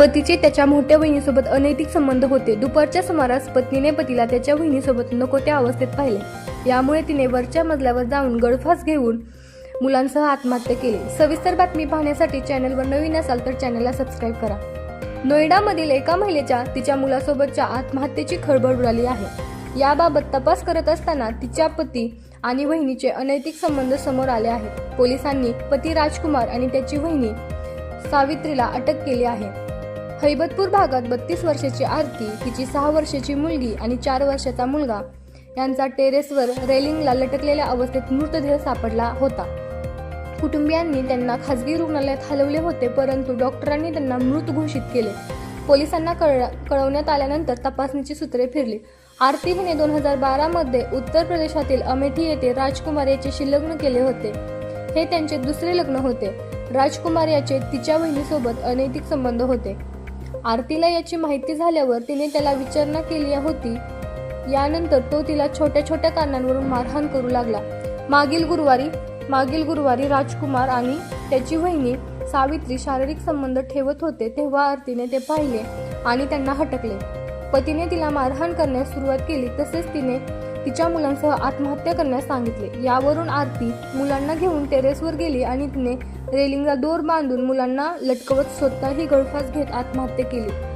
पतीचे त्याच्या मोठ्या बहिणीसोबत अनैतिक संबंध होते. दुपारच्या सुमारास पत्नीने पतीला त्याच्या बहिणीसोबत नको त्या अवस्थेत पाहिले. यामुळे तिने वरच्या मजल्यावर जाऊन गळफास घेऊन मुलांसह आत्महत्या केली. सविस्तर बातमी पाहण्यासाठी चॅनलवर नवीन असाल तर चॅनलला सबस्क्राईब करा. नोएडामधील एका महिलेच्या तिच्या मुलासोबतच्या आत्महत्येची खळबळ उडाली आहे. याबाबत तपास करत असताना तिच्या पती आणि वहिनीचे अनैतिक संबंध समोर आले आहेत. पोलिसांनी पती राजकुमार आणि त्याची वहिनी सावित्रीला अटक केली आहे. हैबतपूर भागात बत्तीस वर्षाची आरती तिची सहा वर्षाची मुलगी आणि चार वर्षाचा मुलगा. यांचा टेरेसवर रेलिंगला लटकलेल्या अवस्थेत मृतदेह सापडला होता. कुटुंबियांनी त्यांना खासगी रुग्णालयात हलवले होते परंतु डॉक्टरांनी त्यांना मृत घोषित केले. पोलिसांना कळ कळवण्यात आल्यानंतर तपासणीची सूत्रे फिरली. आरती हिने दोन हजार बारामध्ये उत्तर प्रदेशातील अमेठी येथे राजकुमार याच्याशी लग्न केले होते. हे त्यांचे दुसरे लग्न होते. राजकुमार याचे तिच्या बहिणीसोबत अनैतिक संबंध होते. आरतीला याची माहिती झाल्यावर तिने त्याला विचारणा केली होती. यानंतर तो तिला छोट्या छोट्या कारणांवरून मारहाण करू लागला. मागील गुरुवारी मागील गुरुवारी राजकुमार आणि त्याची वहिनी सावित्री शारीरिक संबंध ठेवत होते तेव्हा आरतीने ते पाहिले आणि त्यांना हटकले. पतीने तिला मारहाण करण्यास सुरुवात केली तसेच तिने तिच्या मुलांसह आत्महत्या करण्यास सांगितले. यावरून आरती मुलांना घेऊन टेरेसवर गेली आणि तिने रेलिंगला दोर बांधून मुलांना लटकवत स्वतःही गळफास घेत आत्महत्या केली.